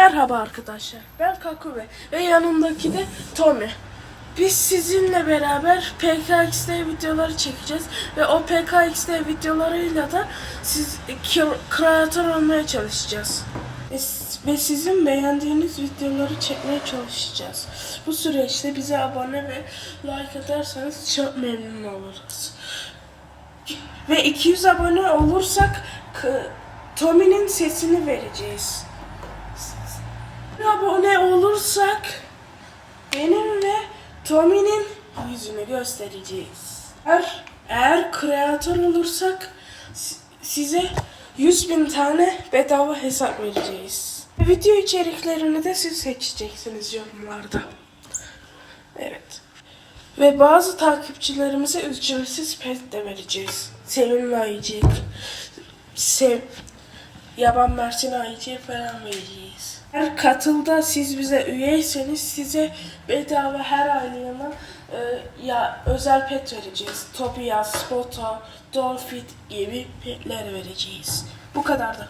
Merhaba arkadaşlar. Ben Kakube ve yanımdaki de Tommy. Biz sizinle beraber PKXD videoları çekeceğiz ve o PKXD videolarıyla da siz kreatör olmaya çalışacağız. Ve, sizin beğendiğiniz videoları çekmeye çalışacağız. Bu süreçte bize abone ve like atarsanız çok memnun oluruz. Ve 200 abone olursak Tommy'nin sesini vereceğiz. Abone olursak benim ve Tommy'nin yüzünü göstereceğiz. Eğer, eğer kreatör olursak si- size 100 bin tane bedava hesap vereceğiz. Video içeriklerini de siz seçeceksiniz yorumlarda. Evet. Ve bazı takipçilerimize ücretsiz pet de vereceğiz. Sevimli ayıcık, sev, yaban mersin ayıcık falan vereceğiz. Her katılda siz bize üyeyseniz size bedava her aylığına e, ya özel pet vereceğiz. Tobias, Spoto, Dolphin gibi petler vereceğiz. Bu kadar da.